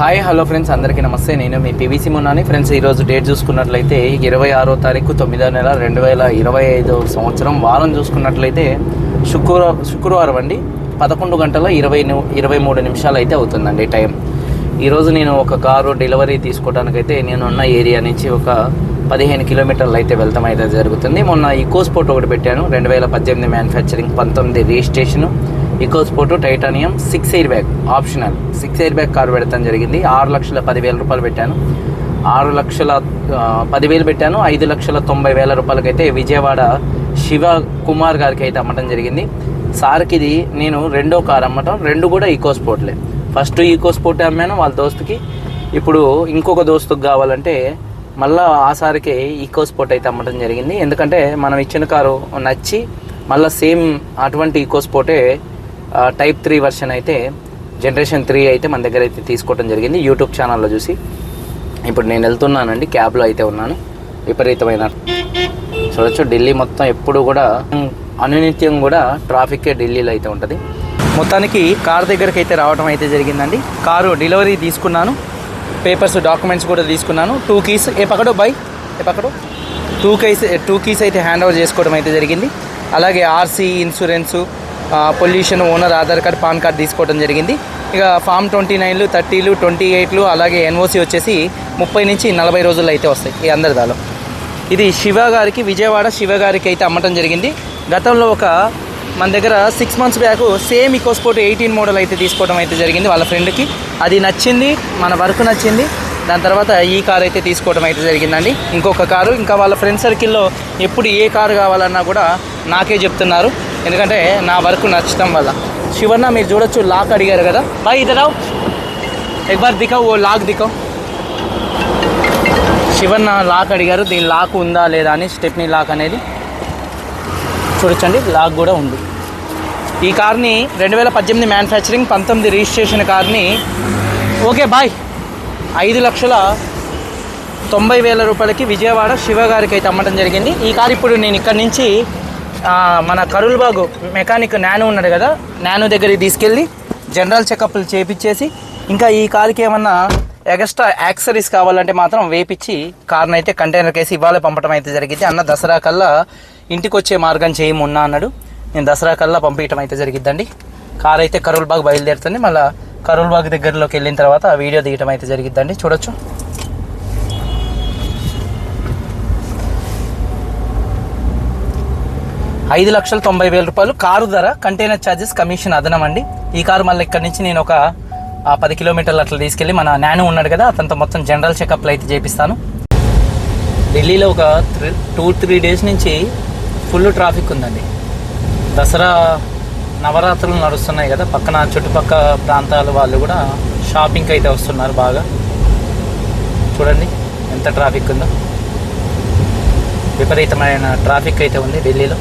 Hi hello friends అందరికీ నమస్తే. నేను మీ పీవీసీ మున్నాని. ఫ్రెండ్స్ ఈరోజు డేట్ చూసుకున్నట్లయితే ఇరవై ఆరో తారీఖు తొమ్మిదో నెల రెండు వేల ఇరవై ఐదో సంవత్సరం. వారం చూసుకున్నట్లయితే శుక్రవారం శుక్రవారం అండి. పదకొండు గంటల ఇరవై ఇరవై మూడు నిమిషాలు అయితే అవుతుందండి టైం. ఈరోజు నేను ఒక కారు డెలివరీ తీసుకోవడానికైతే నేను ఉన్న ఏరియా నుంచి ఒక పదిహేను కిలోమీటర్లు అయితే వెళ్తాం అయితే జరుగుతుంది. మొన్న ఈకో స్పోర్ట్ ఒకటి పెట్టాను. రెండు వేల పద్దెనిమిది మ్యానుఫ్యాక్చరింగ్ పంతొమ్మిది registration. EcoSport titanium six air bag optional six air bag car పెడతాం జరిగింది. ఆరు లక్షల పదివేల రూపాయలు పెట్టాను. ఆరు లక్షల పదివేలు పెట్టాను. ఐదు లక్షల తొంభై వేల రూపాయలకైతే విజయవాడ శివ కుమార్ గారికి అయితే అమ్మటం జరిగింది. సార్కి ఇది నేను రెండో కారు అమ్మటం. రెండు కూడా ఈకో స్పోర్ట్లే ఫస్ట్ ఈకో స్పోర్ట్ అమ్మాను వాళ్ళ దోస్తుకి. ఇప్పుడు ఇంకొక దోస్తుకు కావాలంటే మళ్ళా ఆ సారికి ఈకో స్పోర్ట్ అయితే అమ్మటం జరిగింది. ఎందుకంటే మనం ఇచ్చిన కారు నచ్చి మళ్ళీ సేమ్ అటువంటి ఈకో స్పోర్టే టైప్ త్రీ వర్షన్ అయితే జనరేషన్ త్రీ అయితే మన దగ్గర అయితే తీసుకోవడం జరిగింది. యూట్యూబ్ ఛానల్లో చూసి. ఇప్పుడు నేను వెళ్తున్నానండి క్యాబ్లో అయితే ఉన్నాను. విపరీతమైన చూడొచ్చు. ఢిల్లీ మొత్తం ఎప్పుడు కూడా అనునిత్యం కూడా ట్రాఫిక్ ఢిల్లీలో అయితే ఉంటుంది. మొత్తానికి కార్ దగ్గరికి అయితే రావడం అయితే జరిగిందండి. కారు డెలివరీ తీసుకున్నాను. పేపర్స్ డాక్యుమెంట్స్ కూడా తీసుకున్నాను. టూ కీస్ ఏ పక్కడో బై. ఏ పక్కడో. టూ కీస్ టూ కీస్ అయితే హ్యాండ్ ఓవర్ చేసుకోవడం అయితే జరిగింది. అలాగే RC insurance pollution owner Aadhaar card PAN card తీసుకోవడం జరిగింది. ఇక ఫామ్ ట్వంటీ నైన్లు థర్టీలు ట్వంటీ ఎయిట్లు అలాగే ఎన్ఓసి వచ్చేసి ముప్పై నుంచి నలభై రోజుల్లో అయితే వస్తాయి ఈ అందరిదాలో. ఇది శివ గారికి విజయవాడ శివ గారికి అయితే అమ్మటం జరిగింది. గతంలో ఒక మన దగ్గర six months back same EcoSport eighteen model అయితే తీసుకోవడం అయితే జరిగింది వాళ్ళ ఫ్రెండ్కి అది నచ్చింది మన వర్క్ నచ్చింది. దాని తర్వాత ఈ కార్ అయితే తీసుకోవడం అయితే జరిగిందండి. ఇంకొక కారు ఇంకా వాళ్ళ ఫ్రెండ్ సర్కిల్లో ఎప్పుడు ఏ కారు కావాలన్నా కూడా నాకే చెప్తున్నారు. ఎందుకంటే నా వర్క్ నచ్చడం వల్ల. శివన్న మీరు చూడొచ్చు లాక్ అడిగారు కదా? బాయ్ ఇదరావు ఎక్ బార్ దిఖావు ఓ లాక్ దిఖావు. శివన్న లాక్ అడిగారు దీని లాక్ ఉందా లేదా అని స్టెప్నీ లాక్ అనేది. చూడొచ్చండి లాక్ కూడా ఉంది. ఈ కార్ని రెండు వేల పద్దెనిమిది మ్యానుఫ్యాక్చరింగ్ పంతొమ్మిది రిజిస్ట్రేషన్ కార్ని. ఓకే బాయ్ ఐదు లక్షల తొంభై వేల రూపాయలకి విజయవాడ శివగారికి అయితే అమ్మటం జరిగింది. ఈ కారు ఇప్పుడు నేను ఇక్కడ నుంచి మన కరుల్బాగు మెకానిక్ నాను ఉన్నాడు కదా నాను దగ్గరికి తీసుకెళ్ళి జనరల్ చెకప్లు చేపించేసి ఇంకా ఈ కారుకి ఏమన్నా ఎక్స్ట్రా యాక్సరీస్ కావాలంటే మాత్రం వేపించి కార్ని అయితే కంటైనర్ కేసి ఇవాళ పంపడం అయితే జరిగింది. అన్న దసరా కల్లా ఇంటికి వచ్చే మార్గం చేయమున్నా అన్నాడు. నేను దసరా కల్లా పంపించడం అయితే జరిగిద్దండి. కార్ అయితే కరుల్బాగ్ బయలుదేరుతుంది. మళ్ళీ కరుల్బాగ్ దగ్గరలోకి వెళ్ళిన తర్వాత ఆ వీడియో తీయటం అయితే జరిగిద్దండి. చూడొచ్చు. ఐదు లక్షల తొంభై వేల రూపాయలు కారు ధర కంటైనర్ ఛార్జెస్ కమిషన్ అదనం అండి. ఈ కారు మళ్ళీ ఇక్కడ నుంచి నేను ఒక పది కిలోమీటర్లు అట్లా తీసుకెళ్ళి మన నాను ఉన్నాడు కదా అతనితో మొత్తం జనరల్ చెకప్లు అయితే చేపిస్తాను. ఢిల్లీలో ఒక త్రీ టూ త్రీ డేస్ నుంచి ఫుల్ ట్రాఫిక్ ఉందండి. దసరా నవరాత్రులు నడుస్తున్నాయి కదా పక్కన చుట్టుపక్క ప్రాంతాల వాళ్ళు కూడా షాపింగ్కి అయితే వస్తున్నారు బాగా. చూడండి ఎంత ట్రాఫిక్ ఉందో. విపరీతమైన ట్రాఫిక్ అయితే ఉంది ఢిల్లీలో.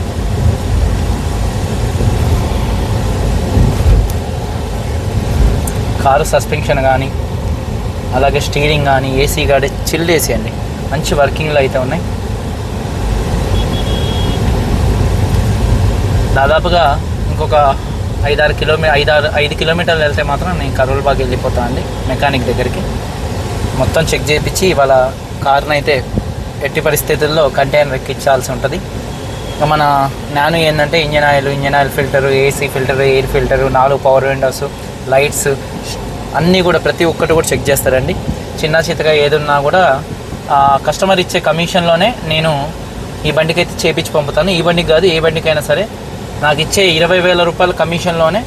కారు సస్పెన్షన్ కానీ అలాగే స్టీరింగ్ కానీ ఏసీ కానీ చిల్డ్ ఏసీ అండి మంచి వర్కింగ్లో అయితే ఉన్నాయి. దాదాపుగా ఇంకొక ఐదారు కిలోమీ ఐదారు ఐదు కిలోమీటర్లు వెళ్తే మాత్రం నేను కరోల్బాగ్ వెళ్ళిపోతాను అండి మెకానిక్ దగ్గరికి. మొత్తం చెక్ చేయించి ఇవాళ కార్ని అయితే ఎట్టి పరిస్థితుల్లో కంటైనర్ ఎక్కించాల్సి ఉంటుంది. ఇక మన నాను ఏంటంటే engine oil engine oil filter AC filter air filter నాలుగు పవర్ విండోస్ లైట్స్ అన్నీ కూడా ప్రతి ఒక్కటి కూడా చెక్ చేస్తారండి. చిన్న చితగా ఏదున్నా కూడా కస్టమర్ ఇచ్చే కమిషన్లోనే నేను ఈ బండికి అయితే చేపించి పంపుతాను. ఈ బండికి కాదు ఏ బండికైనా సరే నాకు ఇచ్చే ఇరవై వేల రూపాయల కమిషన్లోనే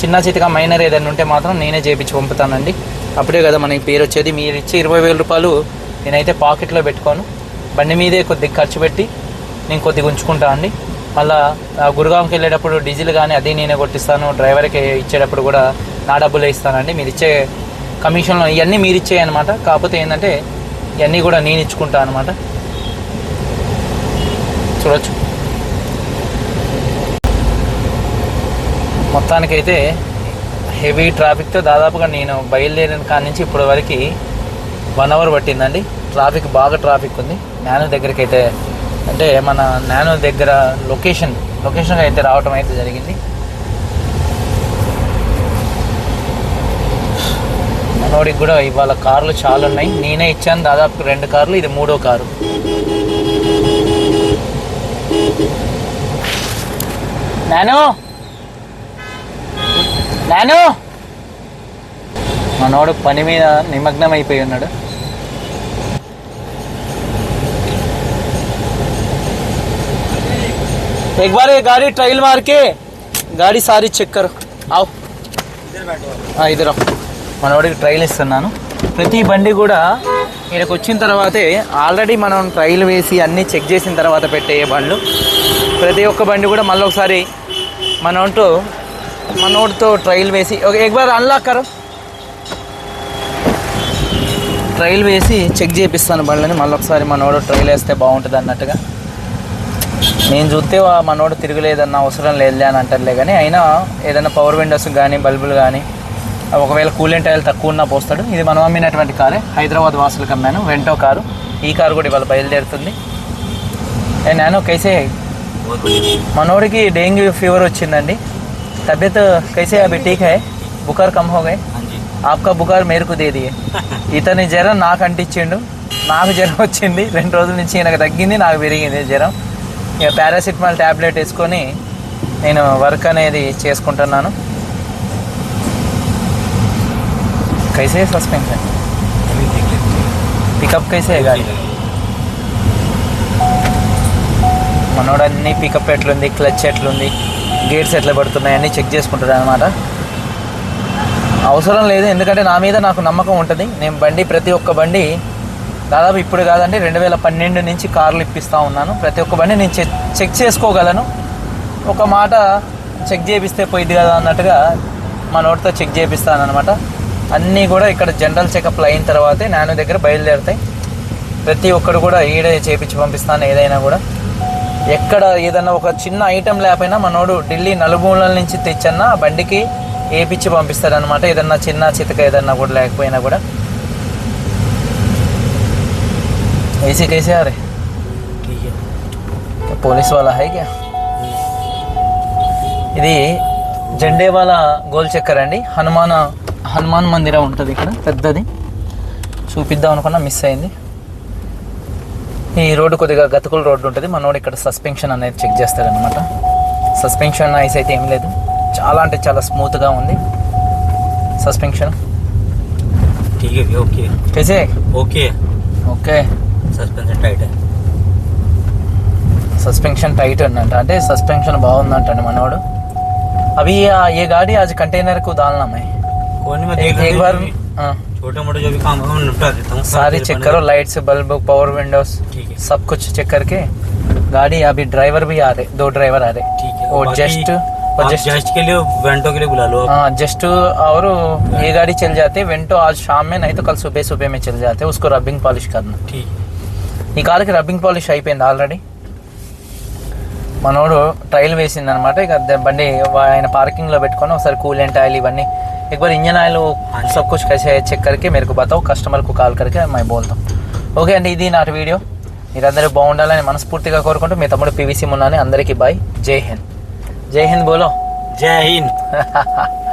చిన్న చితగా మైనర్ ఏదైనా ఉంటే మాత్రం నేనే చేపించి పంపుతానండి. అప్పుడే కదా మనకి పేరు వచ్చేది. మీరు ఇచ్చే ఇరవై వేల రూపాయలు నేనైతే పాకెట్లో పెట్టుకోను. బండి మీదే కొద్దిగా ఖర్చు పెట్టి నేను కొద్దిగా ఉంచుకుంటా అండి. మళ్ళా ఆ, గురుగాంకి వెళ్ళేటప్పుడు డీజిల్ కానీ అది నేనే కొట్టిస్తాను. డ్రైవర్కి ఇచ్చేటప్పుడు కూడా నా డబ్బులే ఇస్తానండి. మీరు ఇచ్చే కమిషన్లో ఇవన్నీ మీరు ఇచ్చేయి అనమాట కాకపోతే ఏంటంటే ఇవన్నీ కూడా నేను ఇచ్చుకుంటా అనమాట చూడొచ్చు. మొత్తానికైతే హెవీ ట్రాఫిక్తో దాదాపుగా నేను బయలుదేరిన కాడి నుంచి ఇప్పటి వరకు వన్ అవర్ పట్టిందండి. ట్రాఫిక్ బాగా ట్రాఫిక్ ఉంది. నానో దగ్గరికి అయితే అంటే మన నానో దగ్గర లొకేషన్ లొకేషన్ అయితే రావటం అయితే జరిగింది. మనోడికి కూడా ఇవాళ కార్లు చాలా ఉన్నాయి. నేనే ఇచ్చాను. దాదాపు రెండు కార్లు ఇది మూడో కారు. నానో! నాను మనోడు పని మీద నిమగ్నం అయిపోయి ఉన్నాడు एक बार ये गाड़ी ट्रायल मार के गाड़ी सारी చెక్ करो आओ ఇద్దరు మనోడికి ట్రైల్ ఇస్తున్నాను ప్రతి బండి కూడా ఇక్కడికి వచ్చిన తర్వాతే ఆల్రెడీ మనం ట్రైల్ వేసి అన్నీ చెక్ చేసిన తర్వాత పెట్టే బండ్లు ప్రతి ఒక్క బండి కూడా మళ్ళీ ఒకసారి మనోడితో మనోడితో ట్రైల్ వేసి ఒక ఎక్ బార్ అన్లాక్ కరో. ట్రైల్ వేసి చెక్ చేపిస్తాను బండ్లని మళ్ళీ ఒకసారి మనోడు ట్రైల్ వేస్తే బాగుంటుంది అన్నట్టుగా. నేను చూస్తే మనోడు తిరగలేదన్న అవసరం లేదులే అని అంటారులే కానీ అయినా ఏదైనా పవర్ విండోస్ కానీ బల్బులు కానీ ఒకవేళ కూలెంట్ ఆయిల్ తక్కువ ఉన్నా పోస్తాడు. ఇది మనం అమ్మినటువంటి కారే హైదరాబాద్ వాసులకు అమ్మాను వెంటో కారు. ఈ కారు కూడా ఇవాళ బయలుదేరుతుంది. నేను కైసే. మనోడికి డెంగ్యూ ఫీవర్ వచ్చిందండి. తబియత్ కైసే అవి ఠీక్ హై బుకార్ కమ్ హో గए ఆప్కా బుకార్ మేరకు దే దియే ఇతని జ్వరం నాకు అంటించిండు నాకు జ్వరం వచ్చింది రెండు రోజుల నుంచి ఈయనకు తగ్గింది నాకు పెరిగింది జ్వరం ఇక పారాసిటమాల్ ట్యాబ్లెట్ వేసుకొని నేను వర్క్ అనేది చేసుకుంటున్నాను. కైసే సస్పెన్షన్ పికప్ కైసే గాడి మనోడు అన్ని పికప్ ఎట్లుంది? క్లచ్ ఎట్లుంది? గేట్స్ ఎట్లా పడుతున్నాయి అన్నీ చెక్ చేసుకుంటాడు అనమాట అవసరం లేదు ఎందుకంటే నా మీద నాకు నమ్మకం ఉంటుంది. నేను బండి ప్రతి ఒక్క బండి దాదాపు ఇప్పుడు కాదండి రెండు వేల పన్నెండు నుంచి కార్లు ఇప్పిస్తూ ఉన్నాను. ప్రతి ఒక్క బండి నేను చెక్ చెక్ చేసుకోగలను. ఒక మాట చెక్ చేపిస్తే పోయిద్ది కదా అన్నట్టుగా మా నోటితో చెక్ చేపిస్తాను అనమాట అన్నీ కూడా ఇక్కడ జనరల్ చెకప్లు అయిన తర్వాతే నాన్న దగ్గర బయలుదేరుతాయి. ప్రతి ఒక్కరు కూడా ఈడే చేపించి పంపిస్తాను ఏదైనా కూడా. ఎక్కడ ఏదైనా ఒక చిన్న ఐటెం లేకపోయినా మనోడు ఢిల్లీ నలుమూలల నుంచి తెచ్చన్న ఆ బండికి ఏపిచ్చి పంపిస్తాడు అనమాట ఏదన్నా చిన్న చితక ఏదన్నా కూడా లేకపోయినా కూడా ऐसे कैसे आ रहे ठीक है పోలీస్ వాళ్ళ హై క్యా ఇది జెండేవాల గోల్ చక్కర్ అండి హనుమాన్ హనుమాన్ మందిరం ఉంటుంది ఇక్కడ పెద్దది చూపిద్దాం అనుకున్నా మిస్ అయింది ఈ రోడ్డు కొద్దిగా గతుకుల రోడ్డు ఉంటుంది మనోడు ఇక్కడ సస్పెన్షన్ అనేది చెక్ చేస్తాడనమాట సస్పెన్షన్ ఐస్ అయితే ఏం లేదు చాలా అంటే చాలా స్మూత్గా ఉంది సస్పెన్షన్ ठीक है भैया ओके कैसे ओके ఓకే सस्पेंशन टाइट है सस्पेंशन टाइट अन्नट అంటే సస్పెన్షన్ బాగుందంటండి మనోడు अभी आ- ये गाड़ी आज कंटेनर को डालना मैं कोई नहीं मैं एक, देख एक बार हाँ, छोटे मोटे जो भी काम है मैं निपटा देता हूँ सारी चेक करो लाइट्स बल्ब पावर विंडोज ठीक है सब कुछ चेक करके गाड़ी अभी ड्राइवर भी आ रहे दो ड्राइवर आ रहे ठीक है और बाकी जस्ट आप और जस्ट जस्ट के लिए वेंटो के लिए बुला लो आप। हाँ जस्ट और ये गाड़ी चल जाते वेंटो आज शाम में नहीं तो कल सुबह सुबह में चल जाते उसको रबिंग पॉलिश करना ठीक है ఈ కార్కి రబ్బింగ్ పాలిష్ అయిపోయింది ఆల్రెడీ మనోడు ట్రైల్ వేసింది అనమాట ఇక ద- బండి వా- ఆయన పార్కింగ్ లో పెట్టుకొని ఒకసారి కూలెంట్ ఆయిల్ ఇవన్నీ एक बार इंजन ఆయిల్ सब कुछ कैसे है చెక్ करके मेरे को बताओ కస్టమర్ కు కాల్ करके मैं बोलता हूँ ఓకే అండి ఇది నాటి వీడియో మీరందరూ బాగుండాలని మనస్ఫూర్తిగా కోరుకుంటూ మీ తమ్ముడు పివిసి మున్నాని అందరికీ బాయ్ జై హింద్ జై హింద్ బోలో जय हिंद